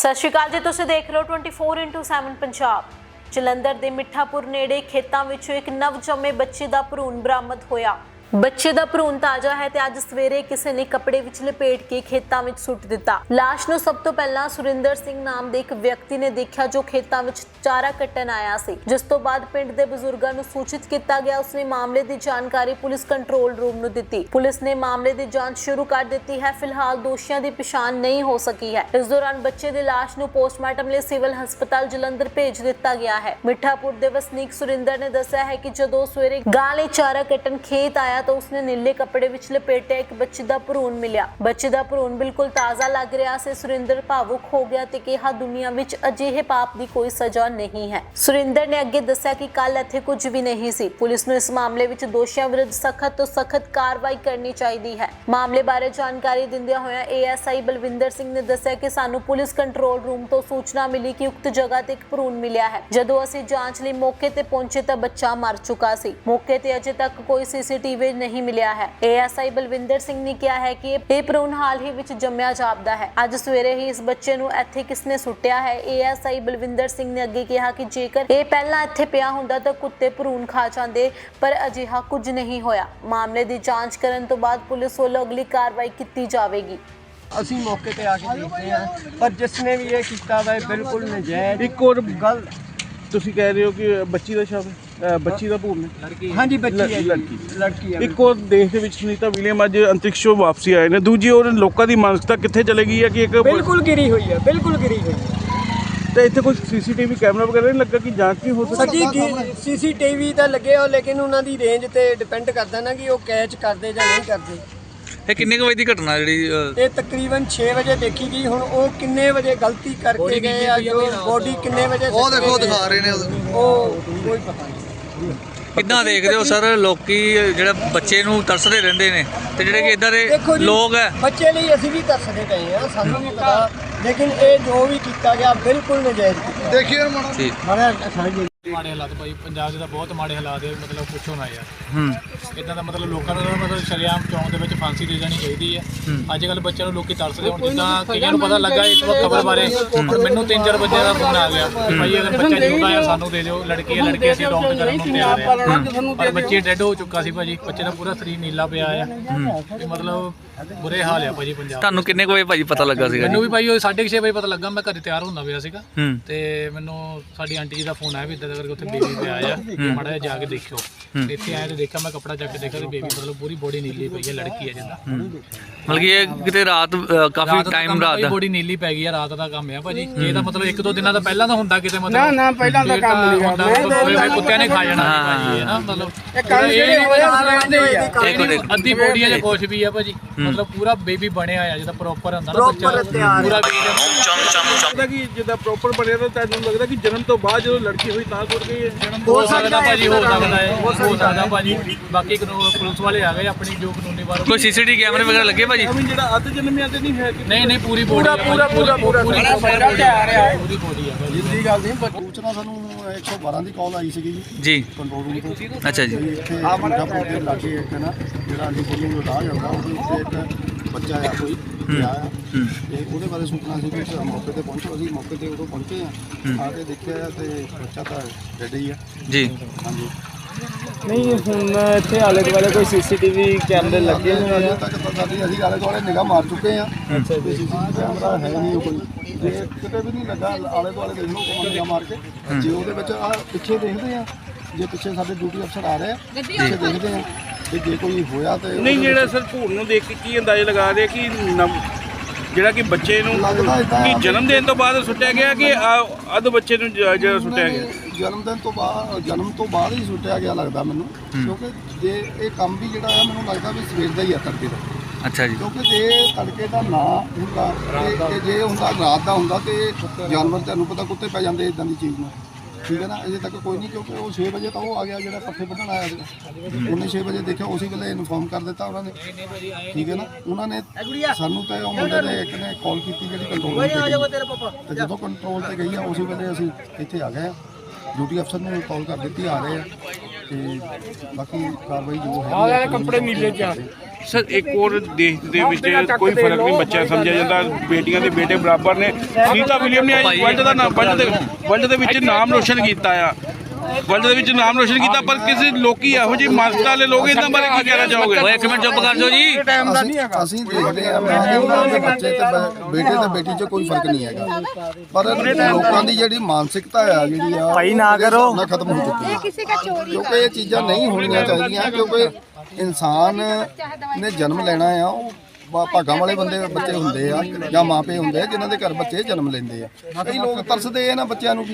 ਸਤਿ ਸ਼੍ਰੀ ਅਕਾਲ ਜੀ, ਤੁਸੀਂ ਦੇਖ ਰਹੇ ਹੋ 24x7 ਪੰਜਾਬ। ਜਲੰਧਰ ਦੇ ਮਿੱਠਾਪੁਰ ਨੇੜੇ ਖੇਤਾਂ ਵਿੱਚੋਂ ਇੱਕ ਨਵਜੰਮੇ ਬੱਚੇ ਦਾ ਭਰੂਣ ਬਰਾਮਦ ਹੋਇਆ। ਬੱਚੇ ਦਾ ਭਰੂਣ ਤਾਜ਼ਾ ਹੈ ਤੇ ਅੱਜ ਸਵੇਰੇ ਕਿਸੇ ਨੇ ਕੱਪੜੇ ਵਿੱਚ ਲਪੇਟ ਕੇ ਖੇਤਾਂ ਵਿੱਚ ਸੁੱਟ ਦਿੱਤਾ। ਲਾਸ਼ ਨੂੰ ਸਭ ਤੋਂ ਪਹਿਲਾਂ ਸੁਰਿੰਦਰ ਸਿੰਘ ਨਾਮ ਦੇ ਇੱਕ ਵਿਅਕਤੀ ਨੇ ਦੇਖਿਆ ਜੋ ਖੇਤਾਂ ਵਿੱਚ ਚਾਰਾ ਕੱਟਣ ਆਇਆ ਸੀ। ਜਿਸ ਤੋਂ ਬਾਅਦ ਪਿੰਡ ਦੇ ਬਜ਼ੁਰਗਾਂ ਨੂੰ ਸੂਚਿਤ ਕੀਤਾ ਗਿਆ, ਉਸਨੇ ਮਾਮਲੇ ਦੀ ਜਾਣਕਾਰੀ ਪੁਲਿਸ ਕੰਟਰੋਲ ਰੂਮ ਨੂੰ ਦਿੱਤੀ। ਪੁਲਿਸ ਨੇ ਮਾਮਲੇ ਦੀ ਜਾਂਚ ਸ਼ੁਰੂ ਕਰ ਦਿੱਤੀ ਹੈ। ਫਿਲਹਾਲ ਦੋਸ਼ੀਆਂ ਦੀ ਪਛਾਣ ਨਹੀਂ ਹੋ ਸਕੀ ਹੈ। ਇਸ ਦੌਰਾਨ ਬੱਚੇ ਦੀ ਲਾਸ਼ ਨੂੰ ਪੋਸਟਮਾਰਟਮ ਲਈ ਸਿਵਲ ਹਸਪਤਾਲ ਜਲੰਧਰ ਭੇਜ ਦਿੱਤਾ ਗਿਆ ਹੈ। ਮਿੱਠਾਪੁਰ ਦੇ ਵਸਨੀਕ ਸੁਰਿੰਦਰ ਨੇ ਦੱਸਿਆ ਹੈ ਕਿ ਜਦੋਂ ਸਵੇਰੇ ਗਾਂ ਲਈ ਚਾਰਾ ਕੱਟਣ ਖੇਤ ਆਇਆ ਤਾਂ ਉਸਨੇ ਨੀਲੇ ਕੱਪੜੇ ਵਿੱਚ ਲਪੇਟਿਆ ਇੱਕ ਬੱਚੇ ਦਾ ਭਰੂਣ ਮਿਲਿਆ। ਬੱਚੇ ਦਾ ਭਰੂਣ ਬਿਲਕੁਲ ਤਾਜ਼ਾ ਲੱਗ ਰਿਹਾ ਸੀ। ਸੁਰਿੰਦਰ ਭਾਵੁਕ ਹੋ ਗਿਆ ਤੇ ਕਿਹਾ, ਦੁਨੀਆ ਵਿੱਚ ਅਜਿਹੇ ਪਾਪ ਦੀ ਕੋਈ ਸਜ਼ਾ ਨਹੀਂ ਹੈ। ਸੁਰਿੰਦਰ ਨੇ ਅੱਗੇ ਦੱਸਿਆ ਕਿ ਕੱਲ ਇੱਥੇ ਕੁਝ ਵੀ ਨਹੀਂ ਸੀ। ਪੁਲਿਸ ਨੂੰ ਇਸ ਮਾਮਲੇ ਵਿੱਚ ਦੋਸ਼ੀਆਂ ਵਿਰੁੱਧ ਸਖਤ ਤੋਂ ਸਖਤ ਕਾਰਵਾਈ ਕਰਨੀ ਚਾਹੀਦੀ ਹੈ। ਮਾਮਲੇ ਬਾਰੇ ਜਾਣਕਾਰੀ ਦਿੰਦਿਆਂ ਹੋਇਆ ਏਐਸਆਈ ਬਲਵਿੰਦਰ ਸਿੰਘ ਨੇ ਦੱਸਿਆ ਕਿ ਸਾਨੂੰ ਪੁਲਿਸ ਕੰਟਰੋਲ ਰੂਮ ਤੋਂ ਸੂਚਨਾ ਮਿਲੀ ਕਿ ਉਕਤ ਜਗ੍ਹਾ ਤੇ ਇੱਕ ਭਰੂਣ ਮਿਲਿਆ ਹੈ। ਜਦੋਂ ਅਸੀਂ ਜਾਂਚ ਲਈ ਮੌਕੇ ਤੇ ਪਹੁੰਚੇ ਤਾਂ ਬੱਚਾ ਮਰ ਚੁੱਕਾ ਸੀ। ਮੌਕੇ ਤੇ ਅਜੇ ਤੱਕ ਕੋਈ ਸੀਸੀਟੀਵੀ ਨਹੀਂ ਮਿਲਿਆ ਹੈ। ਏਐਸਆਈ ਬਲਵਿੰਦਰ ਸਿੰਘ ਨੇ ਕਿਹਾ ਹੈ ਕਿ ਇਹ ਭਰੂਣ ਹਾਲ ਹੀ ਵਿੱਚ ਜੰਮਿਆ ਜਾਪਦਾ ਹੈ। ਅੱਜ ਸਵੇਰੇ ਹੀ ਇਸ ਬੱਚੇ ਨੂੰ ਇੱਥੇ ਕਿਸਨੇ ਸੁੱਟਿਆ ਹੈ? ਏਐਸਆਈ ਬਲਵਿੰਦਰ ਸਿੰਘ ਨੇ ਅੱਗੇ ਕਿਹਾ ਕਿ ਜੇਕਰ ਇਹ ਪਹਿਲਾਂ ਇੱਥੇ ਪਿਆ ਹੁੰਦਾ ਤਾਂ ਕੁੱਤੇ ਭਰੂਣ ਖਾ ਜਾਂਦੇ, ਪਰ ਅਜਿਹਾ ਕੁਝ ਨਹੀਂ ਹੋਇਆ। ਮਾਮਲੇ ਦੀ ਜਾਂਚ ਕਰਨ ਤੋਂ ਬਾਅਦ ਪੁਲਿਸ ਵੱਲੋਂ ਅਗਲੀ ਕਾਰਵਾਈ ਕੀਤੀ ਜਾਵੇਗੀ। ਅਸੀਂ ਮੌਕੇ ਤੇ ਆ ਕੇ ਦੇਖਦੇ ਹਾਂ, ਪਰ ਜਿਸ ਨੇ ਵੀ ਇਹ ਕੀਤਾ ਵਾ, ਇਹ ਬਿਲਕੁਲ ਨਜਾਇਜ਼, ਇੱਕ ਹੋਰ ਗੱਲ ਤੁਸੀਂ ਕਹਿ ਰਹੇ ਹੋ ਕਿ ਬੱਚੀ ਦਾ ਸ਼ਵ ਅ, ਬੱਚੀ ਦਾ ਭੂਮ ਨੇ। ਹਾਂਜੀ ਬੱਚੀ ਹੈ ਜੀ। ਲੜਕੀ। ਲੜਕੀ ਹੈ ਇੱਕ ਹੋਰ ਦੇਸ਼ ਦੇ ਵਿੱਚ ਸੁਨੀਤਾ ਵਿਲੀਅਮ ਅੱਜ ਅੰਤਰਿਕਸ਼ੋਂ ਵਾਪਸੀ ਆਏ ਨੇ। ਦੂਜੀ ਹੋਰ ਲੋਕਾਂ ਦੀ ਮਾਨਸਿਕਤਾ ਕਿੱਥੇ ਚਲੇ ਗਈ ਹੈ ਕਿ ਇੱਕ ਬਿਲਕੁਲ ਗਿਰੀ ਹੋਈ ਹੈ ਬਿਲਕੁਲ ਗਿਰੀ ਹੋਈ ਹੈ। ਤੇ ਇੱਥੇ ਕੋਈ ਸੀਸੀਟੀਵੀ ਕੈਮਰਾ ਵਗੈਰਾ ਨਹੀਂ ਲੱਗਾ ਕਿ ਜਾਂਚ ਨਹੀਂ ਹੋ ਸਕਦੀ? ਸੱਜੀ ਸੀਸੀਟੀਵੀ ਤਾਂ ਲੱਗੇ ਹੋ ਲੇਕਿਨ ਉਹਨਾਂ ਦੀ ਰੇਂਜ ਤੇ ਡਿਪੈਂਡ ਕਰਦਾ ਨਾ ਕਿ ਉਹ ਕੈਚ ਕਰਦੇ ਜਾਂ ਨਹੀਂ ਕਰਦੇ। ਇਹ ਕਿੰਨੇ ਕੁ ਵਜੇ ਦੀ ਘਟਨਾ ਜਿਹੜੀ ਅਹ, ਇਹ ਤਕਰੀਬਨ 6 ਵਜੇ ਦੇਖੀ ਗਈ। ਹੁਣ ਉਹ ਕਿੰਨੇ ਵਜੇ ਗਲਤੀ ਕਰਕੇ ਗਏ ਆ ਜੋ ਬੋਡੀ ਕਿੰਨੇ ਵਜੇ ਉਹ ਦੇਖੋ ਦਿਖਾ ਰਹੇ ਨੇ ਉਹ ਕੋਈ ਪਤਾ ਨਹੀਂ। ਕਿੱਦਾਂ ਦੇਖਦੇ ਹੋ ਸਰ ਲੋਕੀ ਜਿਹੜਾ ਬੱਚੇ ਨੂੰ ਤਰਸਦੇ ਰਹਿੰਦੇ ਨੇ ਤੇ ਜਿਹੜੇ ਕਿ ਇਦਾਂ ਦੇ ਦੇਖੋ ਜੀ ਲੋਕ ਹੈ? ਬੱਚੇ ਲਈ ਅਸੀਂ ਵੀ ਤਰਸਦੇ ਪਏ ਆ ਸਾਨੂੰ ਵੀ ਪਤਾ। ਲੇਕਿਨ ਇਹ ਜੋ ਵੀ ਕੀਤਾ ਗਿਆ ਬਿਲਕੁਲ ਨਜਾਇਜ਼ ਕੀਤਾ ਠੀਕ ਮਾੜਾ ਸਾਰੀ ਮਾੜੇ ਹਾਲਾਤ ਭਾਈ ਪੰਜਾਬ 'ਚ ਤਾਂ ਬਹੁਤ ਮਾੜੇ ਹਾਲਾਤ ਹੈ ਮਤਲਬ ਪੁੱਛੋ ਨਾ ਯਾਰ। ਹੂੰ। ਇਦਾਂ ਦਾ ਮਤਲਬ ਲੋਕਾਂ ਨੂੰ ਤਾਂ ਮਤਲਬ ਸ਼ਰਿਆਮ ਚੌਂਕ ਦੇ ਵਿੱਚ ਫਾਂਸੀ ਦੇ ਜਾਣੀ ਚਾਹੀਦੀ ਹੈ। ਅੱਜ ਕੱਲ ਬੱਚਿਆਂ ਨੂੰ ਲੋਕੀ ਤਰਸਦੇ ਹੁਣ ਜਿੱਦਾਂ ਕਈਆਂ ਨੂੰ ਪਤਾ ਲੱਗਾ ਇਸ ਵਕਤ ਖਬਰ ਬਾਰੇ ਹੁਣ ਮੈਨੂੰ ਤਿੰਨ ਚਾਰ ਬੱਚਿਆਂ ਦਾ ਫੋਨ ਆ ਗਿਆ। ਕਿ ਭਾਈ ਅਗਰ ਬੱਚਾ ਜਿਉਂਦਾ ਹੈ ਸਾਨੂੰ ਦੇ ਦਿਓ ਲੜਕੀ ਹੈ ਲੜਕੇ ਅਸੀਂ ਅਡਾਪਟ ਕਰਨ ਨੂੰ ਤਿਆਰ ਹਾਂ। ਪਰ ਬੱਚੇ ਡੈਡ ਹੋ ਚੁੱਕਾ ਸੀ ਭਾਜੀ ਬੱਚੇ ਦਾ ਪੂਰਾ ਸਰੀਰ ਨੀਲਾ ਪਿਆ ਆ। ਤੇ ਮਤਲਬ ਬੁਰੇ ਹਾਲ ਆ ਭਾਜੀ ਪੰਜਾਬ ਤੁਹਾਨੂੰ ਕਿੰਨੇ ਕੁ ਵਜੇ ਭਾਜੀ ਪਤਾ ਲੱਗਾ ਸੀਗਾ ਮੈਨੂੰ ਜੀ? ਵੀ ਭਾਈ ਉਹ 6:30 ਵਜੇ ਪਤਾ ਲੱਗਾ ਮੈਂ ਘਰੇ ਤਿਆਰ ਹੁੰਦਾ ਪਿਆ ਸੀਗਾ। ਹੂੰ। ਤੇ ਮੈਨੂੰ ਸਾਡੀ ਆਂਟੀ ਜੀ ਦਾ ਫੋਨ ਆਇਆ ਵੀ ਇਦਾਂ ਕਰਕੇ ਉੱਥੇ ਬੇਬੀ ਪਿਆ ਆ ਮਾੜਾ ਜਿਹਾ ਜਾ ਕੇ ਦੇਖਿਓ। ਤੇ ਇੱਥੇ ਆਇਆ ਤੇ ਦੇਖਿਆ ਮੈਂ ਕੱਪੜਾ ਚੱਕ ਕੇ ਦੇਖਿਆ ਤੇ ਬੇਬੀ ਮਤਲਬ ਪੂਰੀ ਬੋਡੀ ਨੀਲੀ ਪਈ ਹੈ ਲੜਕੀ ਹੈ ਜਿੱਦਾਂ। ਮਤਲਬ ਕਿ ਇਹ ਕਿਤੇ ਰਾਤ ਕਾਫੀ ਟਾਈਮ ਰਾਤ ਦਾ। ਬੋਡੀ ਨੀਲੀ ਪੈ ਗਈ ਆ ਰਾਤ ਦਾ ਕੰਮ ਆ ਭਾਜੀ। ਇਹ ਤਾਂ ਮਤਲਬ ਇੱਕ ਦੋ ਦਿਨਾਂ ਦਾ ਪਹਿਲਾਂ ਤਾਂ ਹੁੰਦਾ ਕਿਤੇ ਮਤਲਬ। ਨਾ ਨਾ, ਪਹਿਲਾਂ ਦਾ ਕੰਮ ਨਹੀਂ ਹੁੰਦਾ ਮਤਲਬ ਕੁੱਤਿਆਂ ਨੇ ਖਾ ਜਾਣਾ ਸੀ ਭਾਜੀ ਹੈ ਨਾ ਮਤਲਬ। ਇਹ ਕੰਮ ਜਿਹੜੇ ਹੋਏ ਹੀ ਮਿੰਟ, ਇੱਕ ਅੱਧੀ ਬੋਡੀ ਆ। ਜਾਂ ਕੁਛ ਵੀ ਆ ਭਾਜੀ। ਮਤਲਬ ਪੂਰਾ ਬੇਬੀ ਬਣਿਆ ਆ ਜਿਹਦਾ ਪ੍ਰੋਪਰ ਹੁੰਦਾ ਨਾ ਬੱਚਾ। ਪੂਰਾ ਬੇਬੀ ਲੱਗਦਾ ਕਿ ਜਿੱਦਾਂ ਪ੍ਰੋਪਰ ਬਣਿਆ ਤਾਂ ਤੁਹਾਨੂੰ ਲੱਗਦਾ ਕਿ ਜਨਮ ਤੋਂ ਬਾਅਦ ਜਦੋਂ ਲੜਕੀ ਹੋਈ ਤਾਂ ਹੈ ਸਕਦਾ ਭਾਜੀ ਹੋ ਸਕਦਾ ਹੈ ਹੋ ਸਕਦਾ ਭਾਜੀ। ਬਾਕੀ ਕਾਨੂੰਨ ਪੁਲਿਸ ਵਾਲੇ ਆ ਗਏ ਆਪਣੀ ਜੋ ਕਾਨੂੰਨੀ ਬਾਰੇ ਕੋਈ ਸੀਸੀਟੀਵੀ ਕੈਮਰੇ ਵਗੈਰਾ ਲੱਗੇ ਭਾਜੀ? ਜਿਹੜਾ ਅੱਧ ਜਨਮਿਆ ਤੇ ਨਹੀਂ ਹੈ ਕਿ ਨਹੀਂ ਨਹੀਂ ਪੂਰੀ ਬੋਡੀ ਪੂਰਾ ਪੂਰਾ ਪੂਰਾ ਪੂਰਾ ਪੂਰਾ। ਤਿਆਰ ਹੈ। ਪੂਰੀ ਬੋਡੀ ਆ ਭਾਜੀ। ਜਿੰਦੀ ਗੱਲ ਨਹੀਂ ਪਰ ਸੂਚਨਾ ਸਾਨੂੰ 112 ਦੀ ਕਾਲ ਆਈ ਸੀਗੀ ਜੀ। ਜੀ। ਕੰਟਰੋਲ ਰੂਮ ਤੋਂ। ਅੱਛਾ ਜੀ। ਇੱਥੇ ਦੇ ਲਾਗੇ ਇੱਕ ਨਾ ਜਿਹੜਾ ਅੰਡੀਪੁਰ ਨੂੰ ਰਾਹ ਜਾਂਦਾ ਉਹਦੇ ਉੱਤੇ ਇੱਕ ਬੱਚਾ ਆ ਕੋਈ ਆ ਤੇ ਉਹਦੇ ਬਾਰੇ ਸੂਚਨਾ ਸੀ ਕਿ ਅਸੀਂ ਮੌਕੇ ਤੇ ਪਹੁੰਚੋ ਅਸੀਂ ਮੌਕੇ ਤੇ ਉਦੋਂ ਪਹੁੰਚੇ ਆ ਆ ਕੇ ਦੇਖਿਆ ਤੇ ਬੱਚਾ ਤਾਂ ਡੈਡ ਹੀ ਆ। ਜੀ। ਹਾਂਜੀ। ਨਹੀਂ ਹੁਣ ਇੱਥੇ ਆਲੇ ਦੁਆਲੇ ਕੋਈ ਸੀਸੀਟੀਵੀ ਕੈਮਰੇ ਲੱਗੇ ਨੇ ਅਜੇ ਤੱਕ ਤਾਂ ਸਾਡੀ ਅਸੀਂ ਆਲੇ ਦੁਆਲੇ ਨਿਗਾਹ ਮਾਰ ਚੁੱਕੇ ਆ। ਅੱਛਾ ਜੀ ਕੈਮਰਾ ਹੈ ਨਹੀਂ ਕੋਈ। ਜੇ ਕਿਤੇ ਵੀ ਨਹੀਂ ਲੱਗਾ ਆਲੇ ਦੁਆਲੇ ਦੇਖ ਲਓ ਕੋਈ ਨਿਗਾਹ ਮਾਰ ਕੇ। ਜੇ ਉਹਦੇ ਵਿੱਚ ਆ ਪਿੱਛੇ ਦੇਖਦੇ ਆ ਜੇ ਪਿੱਛੇ ਸਾਡੇ ਡਿਊਟੀ ਅਫਸਰ ਆ ਰਹੇ ਆ ਪਿੱਛੇ ਦੇਖਦੇ ਆ। ਕਿ ਜੇ ਕੋਈ ਹੋਇਆ ਤੇ ਨਹੀਂ ਜਿਹੜਾ ਸਰ ਭੂਮ ਨੂੰ ਦੇਖ ਕੇ ਕੀ ਅੰਦਾਜ਼ਾ ਲਗਾ ਰਹੇ ਕਿ ਨਵ- ਜਿਹੜਾ ਕਿ ਬੱਚੇ ਨੂੰ ਲੱਗਦਾ ਏਦਾਂ ਕਿ ਜਨਮ ਦੇਣ ਤੋਂ ਬਾਅਦ ਸੁੱਟਿਆ ਗਿਆ ਕਿ ਆ- ਅੱਧ ਬੱਚੇ ਨੂੰ ਜ- ਜਿਹੜਾ ਸੁੱਟਿਆ ਗਿਆ? ਜਨਮ ਦਿਨ ਤੋਂ ਬਾਅਦ ਜਨਮ ਤੋਂ ਬਾਅਦ ਹੀ ਸੁੱਟਿਆ ਗਿਆ ਲੱਗਦਾ ਮੈਨੂੰ ਕਿਉਂਕਿ ਜੇ ਇਹ ਕੰਮ ਵੀ ਜਿਹੜਾ ਆ ਮੈਨੂੰ ਲੱਗਦਾ ਵੀ ਸਵੇਰ ਦਾ ਹੀ ਆ ਤੜਕੇ ਦਾ। ਅੱਛਾ ਜੀ। ਕਿਉਂਕਿ ਜੇ ਤੜਕੇ ਦਾ ਨਾ ਹੁੰਦਾ ਤੇ ਤੇ ਜੇ ਹੁੰਦਾ ਰਾਤ ਦਾ ਹੁੰਦਾ ਤੇ ਜਾਨਵਰ ਤੁਹਾਨੂੰ ਪਤਾ ਕੁੱਤੇ ਪੈ ਜਾਂਦੇ ਇਦਾਂ ਦੀ ਚੀਜ਼ ਨੂੰ। ਠੀਕ ਹੈ ਨਾ, ਅਜੇ ਤੱਕ ਕੋਈ ਨਹੀਂ, ਕਿਉਂਕਿ ਉਹ 6 ਵਜੇ ਤਾਂ ਉਹ ਆ ਗਿਆ ਜਿਹੜਾ ਪੱਠੇ ਵੱਢਣ ਆਇਆ ਸੀ ਉਹਨੇ 6 ਵਜੇ ਦੇਖਿਆ, ਉਸੇ ਵੇਲੇ ਇਨਫੋਰਮ ਕਰ ਦਿੱਤਾ ਉਹਨਾਂ ਨੇ। ਠੀਕ ਹੈ ਨਾ, ਉਹਨਾਂ ਨੇ ਸਾਨੂੰ ਤੇ ਉਹ ਮੁੰਡੇ ਨੇ, ਇੱਕ ਨੇ ਕਾਲ ਕੀਤੀ ਜਿਹੜੀ ਕੰਟਰੋਲ ਤੇ ਗਈ। ਤੇ ਜਦੋਂ ਕੰਟਰੋਲ ਤੇ ਗਈ ਆ ਉਸੇ ਵੇਲੇ ਅਸੀਂ ਇੱਥੇ ਆ ਗਏ ਆ। ਡਿਊਟੀ ਅਫਸਰ ਨੂੰ ਕਾਲ ਕਰ ਦਿੱਤੀ, ਆ ਰਹੇ ਆ। ਤੇ ਬਾਕੀ ਕਾਰਵਾਈ ਜੋ ਹੈ ਆ ਕੱਪੜੇ ਨੀਲੇ ਚ ਸਰ ਇੱਕ ਹੋਰ ਦੇਸ਼ ਦੇ ਵਿੱਚ ਕੋਈ ਫ਼ਰਕ ਨਹੀਂ ਬੱਚਾ ਸਮਝਿਆ ਜਾਂਦਾ ਬੇਟੀਆਂ ਦੇ ਬੇਟੇ ਬਰਾਬਰ ਨੇ। ਸੁਨੀਤਾ ਵਿਲੀਅਮ ਨੇ ਅੱਜ ਵਰਲਡ ਦਾ ਨਾਮ ਵਰਲਡ ਦੇ ਵਰਲਡ ਦੇ ਵਿੱਚ ਨਾਮ ਰੋਸ਼ਨ ਕੀਤਾ ਆ। ਵਰਲਡ ਦੇ ਵਿੱਚ ਨਾਮ ਰੋਸ਼ਨ ਕੀਤਾ ਪਰ ਕਿਸੇ ਲੋਕੀ ਇਹੋ ਜਿਹੀ ਮਾਨਸਤਾ ਵਾਲੇ ਲੋਕ ਇਹਨਾਂ ਬਾਰੇ ਕੀ ਕਹਿਣਾ ਚਾਹੋਗੇ ਓਏ ਇੱਕ ਮਿੰਟ ਚੁੱਪ ਕਰ ਜਾਓ ਜੀ ਅਸੀਂ ਅਸੀਂ ਦੇਖਦੇ ਆ ਮੈਂ ਕਹਿੰਦਾ ਕਿ ਬੱਚੇ ਤੇ ਬ- ਬੇਟੇ ਤੇ ਬੇਟੀ 'ਚ ਕੋਈ ਫਰਕ ਨਹੀਂ ਹੈਗਾ ਪਰ ਲੋਕਾਂ ਦੀ ਜਿਹੜੀ ਮਾਨਸਿਕਤਾ ਆ ਜਿਹੜੀ ਆ ਭਾਈ ਨਾ ਕਰੋ ਖਤਮ ਹੋ ਚੁੱਕੀ ਹੈ किसी का चोरी ਕਿਉਂਕਿ ਇਹ ਚੀਜ਼ਾਂ ਨਹੀਂ ਹੋਣੀਆਂ ਚਾਹੀਦੀਆਂ ਕਿਉਂਕਿ ਇਨਸਾਨ ਨੇ ਜਨਮ ਲੈਣਾ ਆ ਉਹ ਭਾ- ਭਾਗਾਂ ਵਾਲੇ ਬੰਦੇ ਬੱਚੇ ਹੁੰਦੇ ਆ ਜਾਂ ਮਾਪੇ ਹੁੰਦੇ ਆ ਜਿਨ੍ਹਾਂ ਦੇ ਘਰ ਬੱਚੇ ਜਨਮ ਲੈਂਦੇ ਆ ਕਈ ਲੋਕ ਤਰਸਦੇ ਆ ਨਾ ਬੱਚਿਆਂ ਨੂੰ ਵੀ